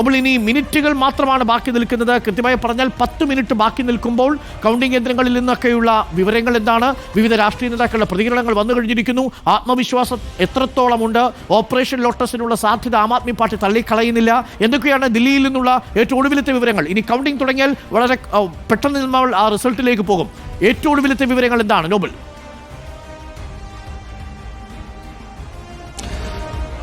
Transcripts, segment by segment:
അപ്പോൾ ഇനി മിനിറ്റുകൾ മാത്രമാണ് ബാക്കി നിൽക്കുന്നത്. കൃത്യമായി പറഞ്ഞാൽ പത്ത് മിനിറ്റ് ബാക്കി നിൽക്കുമ്പോൾ കൗണ്ടിംഗ് കേന്ദ്രങ്ങളിൽ നിന്നൊക്കെയുള്ള വിവരങ്ങൾ എന്താണ്? വിവിധ രാഷ്ട്രീയ നേതാക്കളുടെ പ്രതികരണങ്ങൾ വന്നു കഴിഞ്ഞിരിക്കുന്നു. ആത്മവിശ്വാസം എത്രത്തോളമുണ്ട്? ഓപ്പറേഷൻ ലോട്ടസിനുള്ള സാധ്യത ആം ആദ്മി പാർട്ടി തള്ളിക്കളയുന്നില്ല. എന്തൊക്കെയാണ് ദില്ലിയിൽ നിന്നുള്ള ഏറ്റവും ഒടുവിലത്തെ വിവരങ്ങൾ? ഇനി കൗണ്ടിംഗ് തുടങ്ങിയാൽ വളരെ പെട്ടെന്ന് നമ്മൾ ആ റിസൾട്ടിലേക്ക് പോകും. ഏറ്റവും ഒടുവിലത്തെ വിവരങ്ങൾ എന്താണ്? നോബൽ.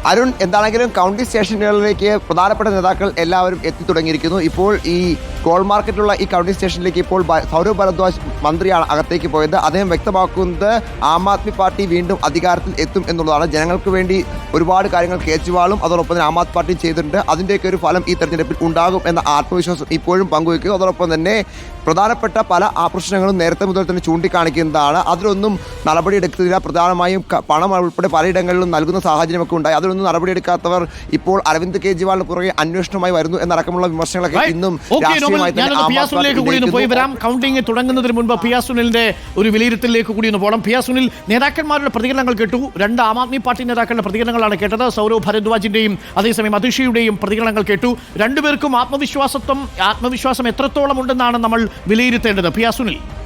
അരുൺ എന്താണെങ്കിലും കൗണ്ടി സ്റ്റേഷനുകളിലേക്ക് പ്രധാനപ്പെട്ട നേതാക്കൾ എല്ലാവരും എത്തി തുടങ്ങിയിരിക്കുന്നു. ഇപ്പോൾ ഈ കോൾ മാർക്കറ്റുള്ള ഈ കൗണ്ടി സ്റ്റേഷനിലേക്ക് ഇപ്പോൾ സൗരവ് ഭരദ്വാജ് മന്ത്രിയാണ് അകത്തേക്ക് പോയത്. അദ്ദേഹം വ്യക്തമാക്കുന്നത് ആം ആദ്മി പാർട്ടി വീണ്ടും അധികാരത്തിൽ എത്തും എന്നുള്ളതാണ്. ജനങ്ങൾക്ക് വേണ്ടി ഒരുപാട് കാര്യങ്ങൾ കേജ്രിവാളും അതോടൊപ്പം തന്നെ ആം ആദ്മി പാർട്ടി ചെയ്തിട്ടുണ്ട്. അതിന്റെയൊക്കെ ഒരു ഫലം ഈ തെരഞ്ഞെടുപ്പിൽ ഉണ്ടാകും എന്ന ആത്മവിശ്വാസം ഇപ്പോഴും പങ്കുവെക്കുക അതോടൊപ്പം തന്നെ പ്രധാനപ്പെട്ട പല ആപ്രശ്നങ്ങളും നേരത്തെ മുതൽ തന്നെ ചൂണ്ടിക്കാണിക്കുന്നതാണ്. അതിലൊന്നും നടപടിയെടുക്കുന്നില്ല പ്രധാനമായും പണം ഉൾപ്പെടെ പലയിടങ്ങളിലും നൽകുന്ന സാഹചര്യമൊക്കെ ഉണ്ടായി. അതിലൊന്നും നടപടിയെടുക്കാത്തവർ ഇപ്പോൾ അരവിന്ദ് കെജ്രിവാളിന് പുറകെ അന്വേഷണമായി വരുന്നു എന്നടക്കമുള്ള വിമർശനങ്ങളൊക്കെ. ഇന്നും പിയാ. വരാം. കൗണ്ടിംഗ് തുടങ്ങുന്നതിന് മുൻപ് പിയാസുനിലിന്റെ ഒരു വിലയിരുത്തലിലേക്ക് കൂടി ഒന്ന് പോകണം പിയാ സുനിൽ നേതാക്കന്മാരുടെ പ്രതികരണങ്ങൾ കേട്ടു. രണ്ട് ആം ആദ്മി പാർട്ടി നേതാക്കളുടെ പ്രതികരണങ്ങളാണ് കേട്ടത്. സൗരവ് ഭരദ്വാജിന്റെയും അതേസമയം അതിഷിയുടെയും പ്രതികരണങ്ങൾ കേട്ടു. രണ്ടുപേർക്കും ആത്മവിശ്വാസത്വം ആത്മവിശ്വാസം എത്രത്തോളം ഉണ്ടെന്നാണ് നമ്മൾ വിലയിരുത്തേണ്ടത്. പിയാ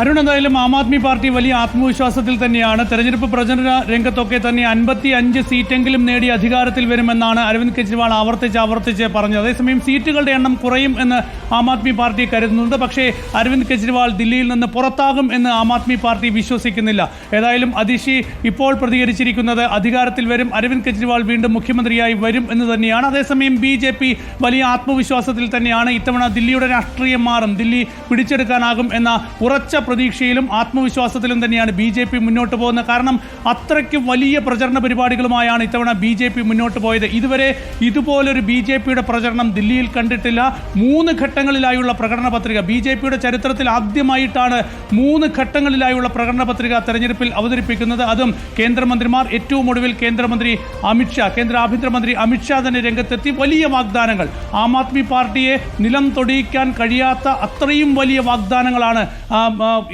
അരുൺ എന്തായാലും ആം ആദ്മി പാർട്ടി വലിയ ആത്മവിശ്വാസത്തിൽ തന്നെയാണ്. തെരഞ്ഞെടുപ്പ് പ്രചരണ രംഗത്തൊക്കെ തന്നെ അൻപത്തി അഞ്ച് സീറ്റെങ്കിലും നേടി അധികാരത്തിൽ വരുമെന്നാണ് അരവിന്ദ് കെജ്രിവാൾ ആവർത്തിച്ച് ആവർത്തിച്ച് പറഞ്ഞത്. അതേസമയം സീറ്റുകളുടെ എണ്ണം കുറയും എന്ന് ആം ആദ്മി പാർട്ടി കരുതുന്നുണ്ട്. പക്ഷേ അരവിന്ദ് കെജ്രിവാൾ ദില്ലിയിൽ നിന്ന് പുറത്താകും എന്ന് ആം ആദ്മി പാർട്ടി വിശ്വസിക്കുന്നില്ല. ഏതായാലും അതിഷി ഇപ്പോൾ പ്രതികരിച്ചിരിക്കുന്നത് അധികാരത്തിൽ വരും അരവിന്ദ് കെജ്രിവാൾ വീണ്ടും മുഖ്യമന്ത്രിയായി വരും എന്ന് തന്നെയാണ്. അതേസമയം ബി ജെ പി വലിയ ആത്മവിശ്വാസത്തിൽ തന്നെയാണ് ഇത്തവണ ദില്ലിയുടെ രാഷ്ട്രീയം മാറും. ദില്ലി പിടിച്ചെടുക്കാനാകും എന്ന ഉറച്ച പ്രതീക്ഷയിലും ആത്മവിശ്വാസത്തിലും തന്നെയാണ് ബി ജെ പി മുന്നോട്ട് പോകുന്നത്. കാരണം അത്രയ്ക്ക് വലിയ പ്രചരണ പരിപാടികളുമായാണ് ഇത്തവണ ബി ജെ പി മുന്നോട്ട് പോയത്. ഇതുവരെ ഇതുപോലൊരു ബി ജെ പിയുടെ പ്രചരണം ദില്ലിയിൽ കണ്ടിട്ടില്ല. മൂന്ന് ഘട്ടങ്ങളിലായുള്ള പ്രകടന പത്രിക. ബി ജെ പിയുടെ ചരിത്രത്തിൽ ആദ്യമായിട്ടാണ് മൂന്ന് ഘട്ടങ്ങളിലായുള്ള പ്രകടന പത്രിക തെരഞ്ഞെടുപ്പിൽ അവതരിപ്പിക്കുന്നത്. അതും കേന്ദ്രമന്ത്രിമാർ ഏറ്റവും ഒടുവിൽ കേന്ദ്രമന്ത്രി അമിത്ഷാ കേന്ദ്ര ആഭ്യന്തരമന്ത്രി അമിത്ഷാ തന്നെ രംഗത്തെത്തി. വലിയ വാഗ്ദാനങ്ങൾ. ആം ആദ്മി പാർട്ടിയെ നിലം തൊടിയിക്കാൻ കഴിയാത്ത അത്രയും വലിയ വാഗ്ദാനങ്ങളാണ്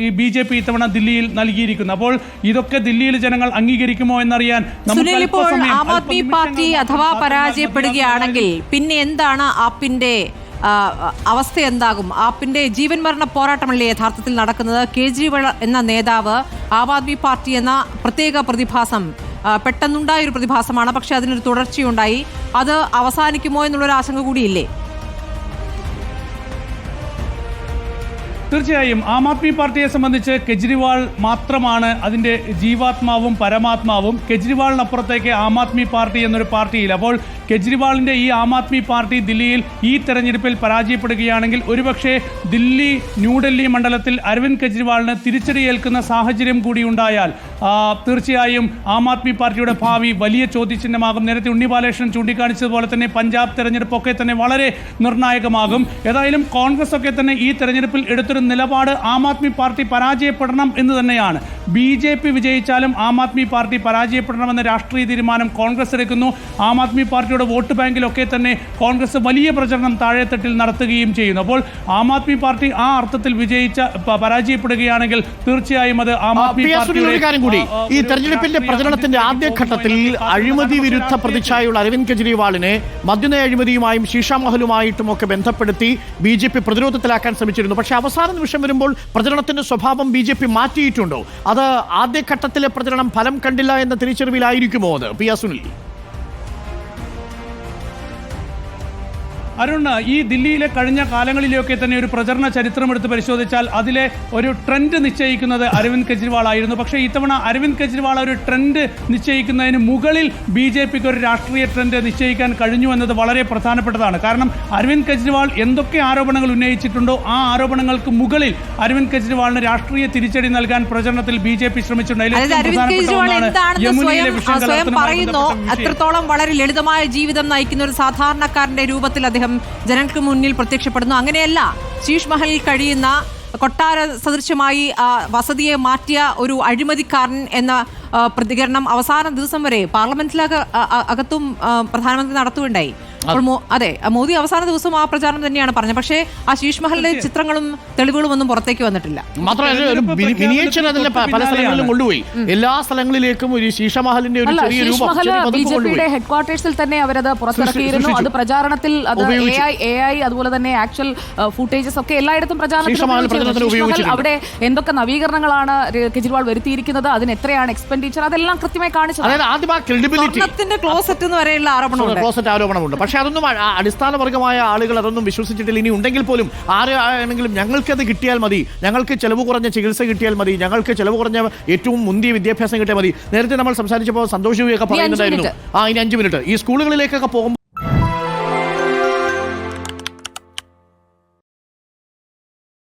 ഈ ബി ജെ പി ഇത്തവണ ദില്ലിയിൽ നൽകിയിരിക്കുന്നത് അപ്പോൾ ഇതൊക്കെ ദില്ലിയിൽ ജനങ്ങൾ അംഗീകരിക്കുമോ എന്നറിയാൻ സുനിൽ ഇപ്പോൾ ആം ആദ്മി പാർട്ടി അഥവാ പരാജയപ്പെടുകയാണെങ്കിൽ പിന്നെ എന്താണ് ആപ്പിന്റെ അവസ്ഥ എന്താകും? ആപ്പിന്റെ ജീവൻ മരണ പോരാട്ടമല്ലേ യഥാർത്ഥത്തിൽ നടക്കുന്നത്? കേജ്രിവാൾ എന്ന നേതാവ് ആം ആദ്മി പാർട്ടി എന്ന പ്രത്യേക പ്രതിഭാസം പെട്ടെന്നുണ്ടായ ഒരു പ്രതിഭാസമാണ്. പക്ഷെ അതിനൊരു തുടർച്ചയുണ്ടായി. അത് അവസാനിക്കുമോ എന്നുള്ളൊരു ആശങ്ക കൂടിയില്ലേ? തീർച്ചയായും ആം ആദ്മി പാർട്ടിയെ സംബന്ധിച്ച് കെജ്രിവാൾ മാത്രമാണ് അതിന്റെ ജീവാത്മാവും പരമാത്മാവും. കെജ്രിവാളിനപ്പുറത്തേക്ക് ആം ആദ്മി പാർട്ടി എന്നൊരു പാർട്ടിയിൽ അപ്പോൾ കെജ്രിവാളിന്റെ ഈ ആം ആദ്മി പാർട്ടി ദില്ലിയിൽ ഈ തെരഞ്ഞെടുപ്പിൽ പരാജയപ്പെടുകയാണെങ്കിൽ ഒരുപക്ഷെ ദില്ലി ന്യൂഡൽഹി മണ്ഡലത്തിൽ അരവിന്ദ് കെജ്രിവാളിന് തിരിച്ചടിയേൽക്കുന്ന സാഹചര്യം കൂടി ഉണ്ടായാൽ തീർച്ചയായും ആം ആദ്മി പാർട്ടിയുടെ ഭാവി വലിയ ചോദ്യചിഹ്നമാകും. നേരത്തെ ഉണ്ണി ബാലകൃഷ്ണൻ ചൂണ്ടിക്കാണിച്ചതുപോലെ തന്നെ പഞ്ചാബ് തെരഞ്ഞെടുപ്പൊക്കെ തന്നെ വളരെ നിർണായകമാകും. ഏതായാലും കോൺഗ്രസ് ഒക്കെ തന്നെ ഈ തെരഞ്ഞെടുപ്പിൽ എടുത്തൊരു നിലപാട് ആം ആദ്മി പാർട്ടി പരാജയപ്പെടണം എന്ന് തന്നെയാണ്. ബി ജെ പി വിജയിച്ചാലും ആം ആദ്മി പാർട്ടി പരാജയപ്പെടണമെന്ന രാഷ്ട്രീയ തീരുമാനം കോൺഗ്രസ് എടുക്കുന്നു. ആം ആദ്മി പാർട്ടിയുടെ വോട്ട് ബാങ്കിലൊക്കെ തന്നെ കോൺഗ്രസ് വലിയ പ്രചരണം താഴെത്തട്ടിൽ നടത്തുകയും ചെയ്യുന്നു. അപ്പോൾ ആം ആദ്മി പാർട്ടി ആ അർത്ഥത്തിൽ വിജയിച്ച പരാജയപ്പെടുകയാണെങ്കിൽ തീർച്ചയായും അത് ആം ആദ്മി പാർട്ടി ഒരു ഈ ഒരു തെരഞ്ഞെടുപ്പിന്റെ പ്രചരണത്തിന്റെ ആദ്യഘട്ടത്തിൽ അഴിമതി വിരുദ്ധ പ്രതിച്ഛായുള്ള അരവിന്ദ് കെജ്രിവാളിനെ മദ്യനയ അഴിമതിയുമായും ശീഷാമഹലുമായിട്ടും ഒക്കെ ബന്ധപ്പെടുത്തി ബി ജെ പി പ്രതിരോധത്തിലാക്കാൻ ശ്രമിച്ചിരുന്നു. പക്ഷേ അവസാന നിമിഷം വരുമ്പോൾ പ്രചരണത്തിന്റെ സ്വഭാവം ബി ജെ പി മാറ്റിയിട്ടുണ്ടോ? അത് ആദ്യഘട്ടത്തിലെ പ്രചരണം ഫലം കണ്ടില്ല എന്ന തിരിച്ചറിവിലായിരിക്കുമോ അത്? പി എസ് അരുൺ ഈ ദില്ലിയിലെ കഴിഞ്ഞ കാലങ്ങളിലെയൊക്കെ തന്നെ ഒരു പ്രചരണ ചരിത്രം എടുത്ത് പരിശോധിച്ചാൽ അതിലെ ഒരു ട്രെൻഡ് നിശ്ചയിക്കുന്നത് അരവിന്ദ് കെജ്രിവാൾ ആയിരുന്നു. പക്ഷേ ഇത്തവണ അരവിന്ദ് കെജ്രിവാൾ ഒരു ട്രെൻഡ് നിശ്ചയിക്കുന്നതിന് മുകളിൽ ബി ജെ പിക്ക് ഒരു രാഷ്ട്രീയ ട്രെൻഡ് നിശ്ചയിക്കാൻ കഴിഞ്ഞു എന്നത് വളരെ പ്രധാനപ്പെട്ടതാണ്. കാരണം അരവിന്ദ് കെജ്രിവാൾ എന്തൊക്കെ ആരോപണങ്ങൾ ഉന്നയിച്ചിട്ടുണ്ടോ ആ ആരോപണങ്ങൾക്ക് മുകളിൽ അരവിന്ദ് കെജ്രിവാളിന് രാഷ്ട്രീയ തിരിച്ചടി നൽകാൻ പ്രചരണത്തിൽ ബി ജെ പി ശ്രമിച്ചിട്ടുണ്ട്. അത്രത്തോളം വളരെ ലളിതമായ ജീവിതം നയിക്കുന്ന ഒരു സാധാരണക്കാരന്റെ രൂപത്തിൽ അദ്ദേഹം ജനങ്ങൾക്ക് മുന്നിൽ പ്രത്യക്ഷപ്പെടുന്നു. അങ്ങനെയല്ല ശീഷ് മഹലിൽ കഴിയുന്ന കൊട്ടാര സദൃശമായി വസതിയെ മാറ്റിയ ഒരു അഴിമതിക്കാരൻ എന്ന പ്രതികരണം അവസാന ദിവസം വരെ പാർലമെന്റിലക അകത്തും പ്രധാനമന്ത്രി നടത്തുകയുണ്ടായി. അതെ മോദി അവസാന ദിവസം ആ പ്രചാരണം തന്നെയാണ് പറഞ്ഞത്. പക്ഷേ ആ ശീഷ് മഹലിലെ ചിത്രങ്ങളും തെളിവുകളും ഒന്നും പുറത്തേക്ക് വന്നിട്ടില്ല. മാത്രമല്ല മിനിയേച്ചർ അതിന്റെ പല സ്ഥലങ്ങളിലും കൊണ്ടുപോയി. എല്ലാ സ്ഥലങ്ങളിലേക്കും ഒരു ശീഷമഹലിന്റെ ഒരു ചെറിയ രൂപം ബി ജെ പിയുടെ ഹെഡ്ക്വാർട്ടേഴ്സിൽ തന്നെ അവരത് പുറത്തിറക്കിയിരുന്നു. അത് പ്രചാരണത്തിൽ അത് എ. ഐ എ ഐ അതുപോലെ തന്നെ ആക്ച്വൽ ഫുട്ടേജസ് ഒക്കെ എല്ലായിടത്തും പ്രചാരണത്തിൽ. അവിടെ എന്തൊക്കെ നവീകരണങ്ങളാണ് കെജ്രിവാൾ വരുത്തിയിരിക്കുന്നത് അതിന് എത്രയാണ് എക്സ്പെൻഡിച്ചർ അതെല്ലാം കൃത്യമായി കാണിച്ചത് അതായത് ആദ്യം ക്രെഡിബിലിറ്റി ക്ലോസറ്റ് എന്ന് വരെയുള്ള ആരോപണമുണ്ട്. ക്ലോസറ്റ് ആരോപണമുണ്ട്. പക്ഷെ അതൊന്നും ആ- ആ അടിസ്ഥാന വർഗമായ ആളുകൾ അതൊന്നും വിശ്വസിച്ചിട്ടില്ല. ഇനി ഉണ്ടെങ്കിൽ പോലും ആരാണെങ്കിലും ഞങ്ങൾക്കത് കിട്ടിയാൽ മതി. ഞങ്ങൾക്ക് ചെലവ് കുറഞ്ഞ ചികിത്സ കിട്ടിയാൽ മതി. ഞങ്ങൾക്ക് ചെലവ് കുറഞ്ഞ ഏറ്റവും മുന്തിയ വിദ്യാഭ്യാസം കിട്ടിയാൽ മതി. നേരത്തെ നമ്മൾ സംസാരിച്ചപ്പോൾ സന്തോഷ് ഒക്കെ പറയുന്നുണ്ടായിരുന്നു. ആ ഇനി അഞ്ച് മിനിറ്റ്. ഈ സ്കൂളുകളിലേക്കൊക്കെ പോകുമ്പോൾ